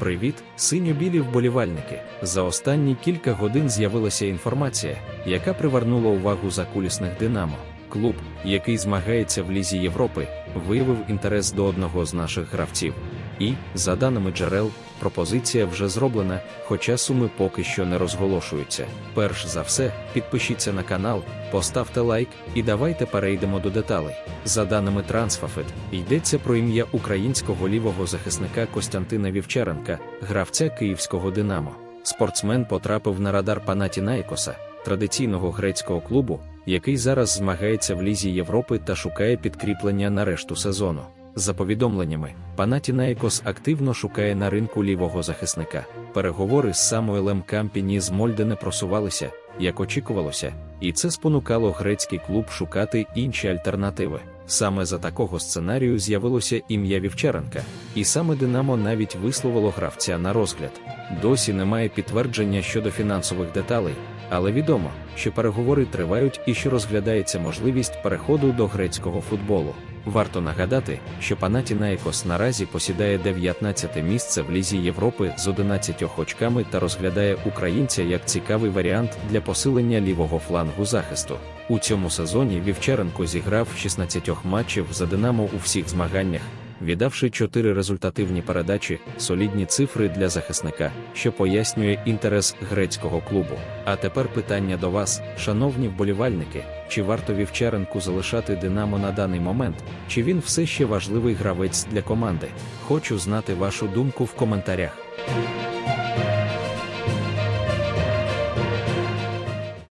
Привіт, синьо-білі вболівальники. За останні кілька годин з'явилася інформація, яка привернула увагу закулісних Динамо. Клуб, який змагається в Лізі Європи, виявив інтерес до одного з наших гравців. І, за даними джерел, пропозиція вже зроблена, хоча суми поки що не розголошуються. Перш за все, підпишіться на канал, поставте лайк і давайте перейдемо до деталей. За даними Трансфафет, йдеться про ім'я українського лівого захисника Костянтина Вівчаренка, гравця київського Динамо. Спортсмен потрапив на радар Панатінаїкоса, традиційного грецького клубу, який зараз змагається в Лізі Європи та шукає підкріплення на решту сезону. За повідомленнями, Панатінаїкос активно шукає на ринку лівого захисника. Переговори з Самуелем Кампіні з Мольде не просувалися, як очікувалося, і це спонукало грецький клуб шукати інші альтернативи. Саме за такого сценарію з'явилося ім'я Вівчаренка, і саме Динамо навіть висловило гравця на розгляд. Досі немає підтвердження щодо фінансових деталей, але відомо, що переговори тривають і що розглядається можливість переходу до грецького футболу. Варто нагадати, що Панатінаїкос наразі посідає 19 місце в Лізі Європи з 11 очками та розглядає українця як цікавий варіант для посилення лівого флангу захисту. У цьому сезоні Вівчаренко зіграв 16 матчів за Динамо у всіх змаганнях, віддавши чотири результативні передачі, солідні цифри для захисника, що пояснює інтерес грецького клубу. А тепер питання до вас, шановні вболівальники, чи варто Вівчаренку залишати Динамо на даний момент, чи він все ще важливий гравець для команди? Хочу знати вашу думку в коментарях.